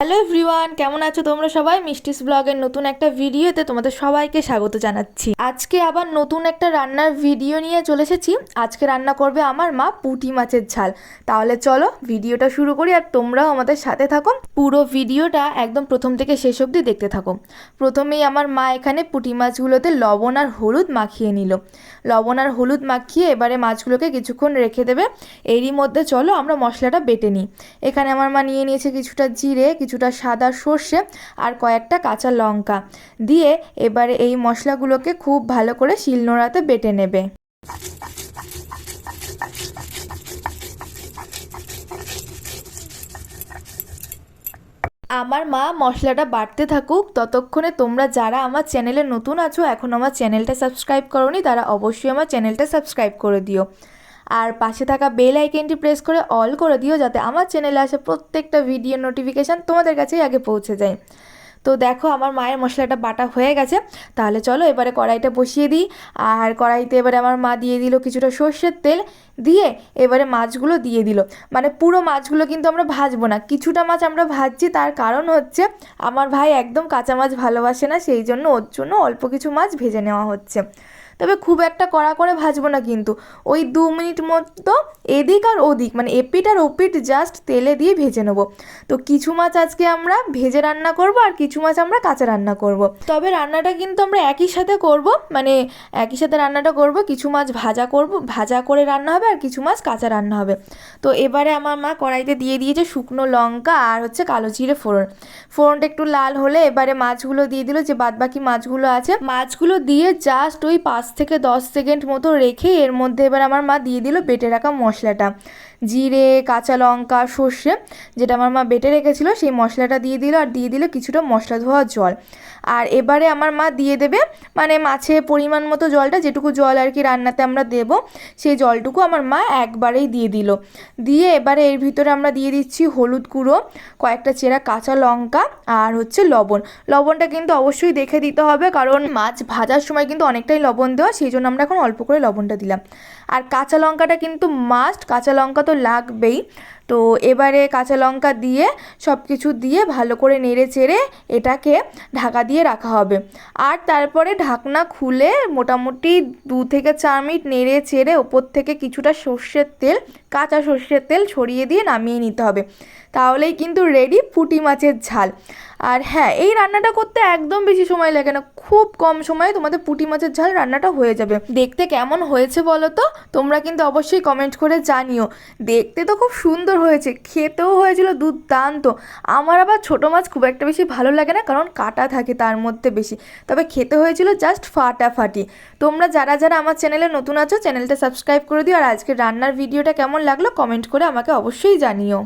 Hello everyone কেমন আছো তোমরা সবাই? মিষ্টিস ব্লগের নতুন একটা ভিডিওতে তোমাদের সবাইকে স্বাগত জানাচ্ছি। আজকে আবার নতুন একটা রান্নার ভিডিও নিয়ে চলে এসেছি। আজকে রান্না করবে আমার মা পুঁটি মাছের ঝাল। তাহলে চলো ভিডিওটা শুরু করি আর তোমরাও আমাদের সাথে থাকো। পুরো ভিডিওটা একদম প্রথম থেকে শেষ অবধি দেখতে থাকো। প্রথমেই আমার মা এখানে পুঁটি মাছগুলোতে লবণ আর হলুদ মাখিয়ে নিল। লবণ আর হলুদ মাখিয়ে এবারে মাছগুলোকে কিছুক্ষণ রেখে দেবে। এরই মধ্যে চলো আমরা মশলাটা বেটে নিই। এখানে আমার মা নিয়ে নিয়েছে কিছুটা জিরে কিছুটা সাদা সর্ষে আর কয়েকটা কাঁচা লঙ্কা দিয়ে এবারে এই মশলাগুলোকে খুব ভালো করে শিলনোড়াতে বেটে নেবে। আমার মা মশলাটা বাড়তে থাকুক, ততক্ষণে তোমরা যারা আমার চ্যানেলে নতুন আছো, এখন আমার চ্যানেলটা সাবস্ক্রাইব করোনি, তারা অবশ্যই আমার চ্যানেলটা সাবস্ক্রাইব করে দিও। আর পাশে থাকা বেল আইকনটি প্রেস করে অল করে দিও যাতে আমার চ্যানেলে আসে প্রত্যেকটা ভিডিও নোটিফিকেশান তোমাদের কাছেই আগে পৌঁছে যায়। তো দেখো আমার মায়ের মশলাটা বাটা হয়ে গেছে। তাহলে চলো এবারে কড়াইটা বসিয়ে দিই। আর কড়াইতে এবারে আমার মা দিয়ে দিল কিছুটা সর্ষের তেল। দিয়ে এবারে মাছগুলো দিয়ে দিল। মানে পুরো মাছগুলো কিন্তু আমরা ভাজবো না। কিছুটা মাছ আমরা ভাজছি, তার কারণ হচ্ছে আমার ভাই একদম কাঁচা মাছ ভালোবাসে না, সেই জন্য ওর জন্য অল্প কিছু মাছ ভেজে নেওয়া হচ্ছে। তবে খুব একটা কড়া করে ভাজবো না কিন্তু। ওই দু মিনিট মতো এদিক আর ওদিক মানে এপিট আর ওপিট জাস্ট তেলে দিয়ে ভেজে নেব। তো কিছু মাছ আজকে আমরা ভেজে রান্না করব আর কিছু মাছ আমরা কাঁচা রান্না করব। তবে রান্নাটা কিন্তু আমরা একই সাথে করব মানে একই সাথে রান্নাটা করব, কিছু মাছ ভাজা করব, ভাজা করে রান্না হবে আর কিছু মাছ কাঁচা রান্না হবে। তো এবারে আমার মা কড়াইতে দিয়ে দিয়েছে শুকনো লঙ্কা আর হচ্ছে কালো জিরে ফোড়ন। ফোড়নটা একটু লাল হলে এবারে মাছগুলো দিয়ে দিল যে বাদবাকি মাছগুলো আছে। মাছগুলো দিয়ে জাস্ট ওই পাঁচ থেকে দশ সেকেন্ড মতো রেখে এর মধ্যে এবার আমার মা দিয়ে দিল বেটে রাখা মশলাটা। জিরে, কাঁচা লঙ্কা, সর্ষে যেটা আমার মা বেটে রেখেছিল সেই মশলাটা দিয়ে দিল আর দিয়ে দিল কিছুটা মশলা ধোয়া জল। আর এবারে আমার মা দিয়ে দেবে মানে মাছে পরিমাণ মতো জলটা, যেটুকু জল আর কি রান্নাতে আমরা দেব, সেই জলটুকু আমার মা একবারেই দিয়ে দিল। দিয়ে এবারে এর ভিতরে আমরা দিয়ে দিচ্ছি হলুদ গুঁড়ো, কয়েকটা চেরা কাঁচা লঙ্কা আর হচ্ছে লবণ। লবণটা কিন্তু অবশ্যই দেখে দিতে হবে কারণ মাছ ভাজার সময় কিন্তু অনেকটাই লবণ দেওয়া, সেই জন্য আমরা এখন অল্প করে লবণটা দিলাম। আর কাঁচা লঙ্কাটা কিন্তু মাস্ট কাঁচা লঙ্কা তো লাগবেই। তো এবারে কাঁচা লঙ্কা দিয়ে সব কিছু দিয়ে ভালো করে নেড়ে চেড়ে এটাকে ঢাকা দিয়ে রাখা হবে। আর তারপরে ঢাকনা খুলে মোটামুটি দু থেকে চার মিনিট নেড়ে চেড়ে ওপর থেকে কিছুটা সর্ষের তেল, কাঁচা সর্ষের তেল ছড়িয়ে দিয়ে নামিয়ে নিতে হবে। তাহলেই কিন্তু রেডি পুঁটি মাছের ঝাল। আর হ্যাঁ এই রান্নাটা করতে একদম বেশি সময় লাগে না। খুব কম সময়ে তোমাদের পুঁটি মাছের ঝাল রান্নাটা হয়ে যাবে। দেখতে কেমন হয়েছে বলো তো? তোমরা কিন্তু অবশ্যই কমেন্ট করে জানিও। দেখতে তো খুব সুন্দর হয়েছে, খেতেও হয়েছিল দুর্দান্ত। আমার আবার ছোটো মাছ খুব একটা বেশি ভালো লাগে না, কারণ কাটা থাকে তার মধ্যে বেশি। তবে খেতে হয়েছিল জাস্ট ফাটাফাটি। তোমরা যারা যারা আমার চ্যানেলে নতুন আছো চ্যানেলটা সাবস্ক্রাইব করে দিও। আর আজকে রান্নার ভিডিওটা কেমন লাগল কমেন্ট করে আমাকে অবশ্যই জানিও।